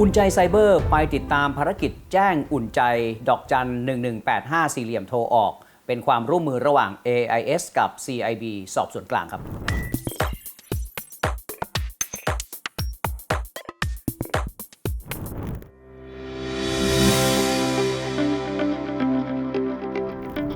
อุ่นใจไซเบอร์ไปติดตามภารกิจแจ้งอุ่นใจ ดอกจัน 1185 สี่เหลี่ยมโทรออก เป็นความร่วมมือระหว่าง AIS กับ CIB สอบสวนกลางครับ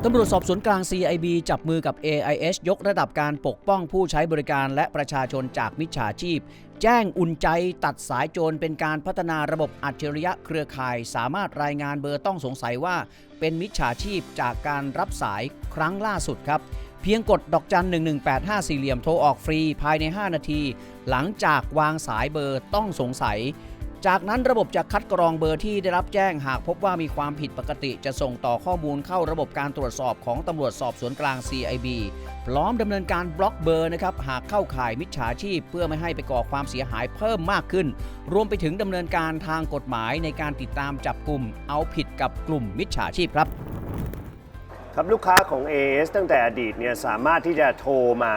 ตำรวจสอบสวนกลาง CIB จับมือกับ AIS ยกระดับการปกป้องผู้ใช้บริการและประชาชนจากมิจฉาชีพ แจ้งอุ่นใจตัดสายโจรเป็นการพัฒนาระบบอัจฉริยะเครือข่าย สามารถรายงานเบอร์ต้องสงสัยว่า เป็นมิจฉาชีพจากการรับสายครั้งล่าสุดครับ เพียงกดดอกจัน 1185สี่เหลี่ยมโทรออกฟรีภายใน 5 นาที หลังจากวางสายเบอร์ต้องสงสัย จากนั้นระบบจะคัดกรองเบอร์ที่ได้รับแจ้งหากพบว่ามีความผิดปกติ จะส่งต่อข้อมูลเข้าระบบการตรวจสอบของตำรวจสอบสวนกลาง CIB พร้อมดำเนินการบล็อกเบอร์นะครับหากเข้าข่ายมิจฉาชีพ เพื่อไม่ให้ไปก่อความเสียหายเพิ่มมากขึ้น รวมไปถึงดำเนินการทางกฎหมายในการติดตามจับกลุ่ม เอาผิดกับกลุ่มมิจฉาชีพครับครับลูกค้าของ AS ตั้งแต่อดีตเนี่ยสามารถที่จะโทรมา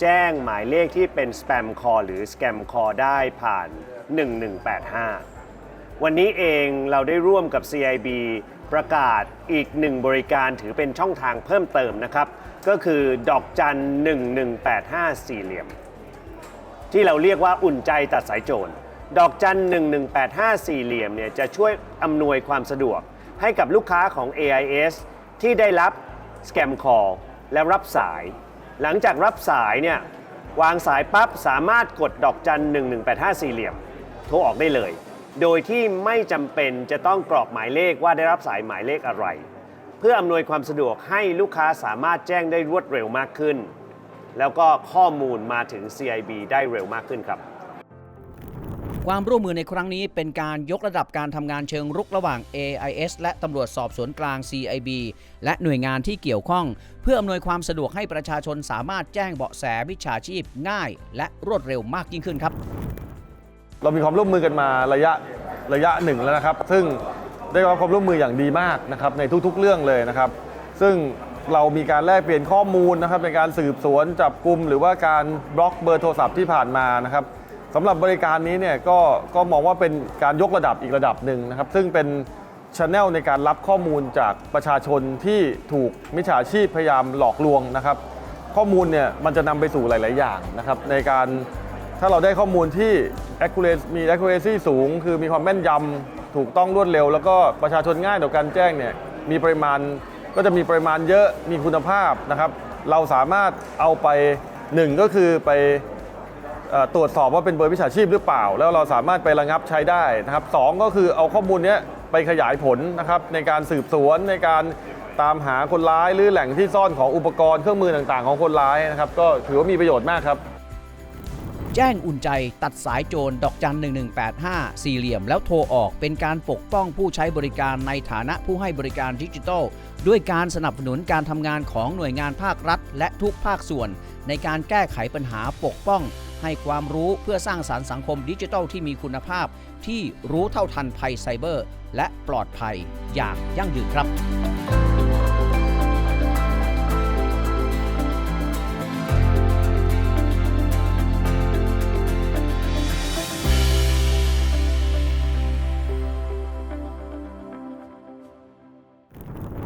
แจ้งหมายเลขที่เป็น spam call หรือ scam call ได้ผ่าน1185 วันนี้เองเราได้ร่วมกับ CIB ประกาศอีกหนึ่งบริการถือเป็นช่องทางเพิ่มเติมนะครับ ก็คือดอกจัน 1185 สี่เหลี่ยม ที่เราเรียกว่าอุ่นใจตัดสายโจรดอกจัน 1185 สี่เหลี่ยมเนี่ยจะช่วยอำนวยความสะดวกให้กับลูกค้าของ AIS ที่ได้รับ scam call และรับสาย หลังจากรับสายเนี่ยวางสายปั๊บสามารถกดดอกจัน 1185 สี่เหลี่ยม ทรออกได้เลย โดยที่ไม่จำเป็นจะต้องกรอกหมายเลขว่าได้รับสายหมายเลขอะไร เพื่ออำนวยความสะดวกให้ลูกค้าสามารถแจ้งได้รวดเร็วมากขึ้น แล้วก็ข้อมูลมาถึง CIB ได้เร็วมากขึ้นครับ ความร่วมมือในครั้งนี้เป็นการยกระดับการทำงานเชิงรุกระหว่าง AIS และตำรวจสอบสวนกลาง CIB และหน่วยงานที่เกี่ยวข้อง เพื่ออำนวยความสะดวกให้ประชาชนสามารถแจ้งเบาะแสมิจฉาชีพง่าย และรวดเร็วมากยิ่งขึ้นครับ เรามีความร่วมมือกันมาระยะระยะหนึ่งแล้วนะครับ ซึ่งได้รับความร่วมมืออย่างดีมากนะครับในทุกๆเรื่องเลยนะครับ ซึ่งเรามีการแลกเปลี่ยนข้อมูลนะครับในการสืบสวนจับกลุ่มหรือว่าการบล็อกเบอร์โทรศัพท์ที่ผ่านมานะครับสำหรับบริการนี้เนี่ยก็ก็มองว่าเป็นการยกระดับอีกระดับหนึ่งนะครับ ซึ่งเป็นช n แนลในการรับข้อมูลจากประชาชนที่ถูกมิจฉาชีพพยายามหลอกลวงนะครับ ข้อมูลเนี่ยมันจะนำไปสู่หลาย ๆ อย่างนะครับในการ ถ้าเราได้ข้อมูลที่ accuracy มี accuracy สูง คือมีความแม่นยำถูกต้องรวดเร็ว แล้วก็ประชาชนง่ายต่อการแจ้งเนี่ยมีปริมาณก็จะมีปริมาณเยอะมีคุณภาพนะครับ เราสามารถเอาไปหนึ่งก็คือไปตรวจสอบว่าเป็นเบอร์วิชาชีพหรือเปล่า แล้วเราสามารถไประงับใช้ได้นะครับสองก็คือเอาข้อมูลเนี้ยไปขยายผลนะครับในการสืบสวนในการตามหาคนร้ายหรือแหล่งที่ซ่อนของอุปกรณ์เครื่องมือต่างๆ ของคนร้ายนะครับก็ถือว่ามีประโยชน์มากครับ แจ้งอุ่นใจตัดสายโจรดอกจัน 1185 สี่เหลี่ยมแล้วโทรออกเป็นการปกป้องผู้ใช้บริการในฐานะผู้ให้บริการดิจิทัล ด้วยการสนับสนุนการทำงานของหน่วยงานภาครัฐ และทุกภาคส่วน ในการแก้ไขปัญหาปกป้อง ให้ความรู้เพื่อสร้างสารรค์สังคมดิจิทัลที่มีคุณภาพ ที่รู้เท่าทันภัยไซเบอร์ และปลอดภัยอย่างยั่งยืนครับ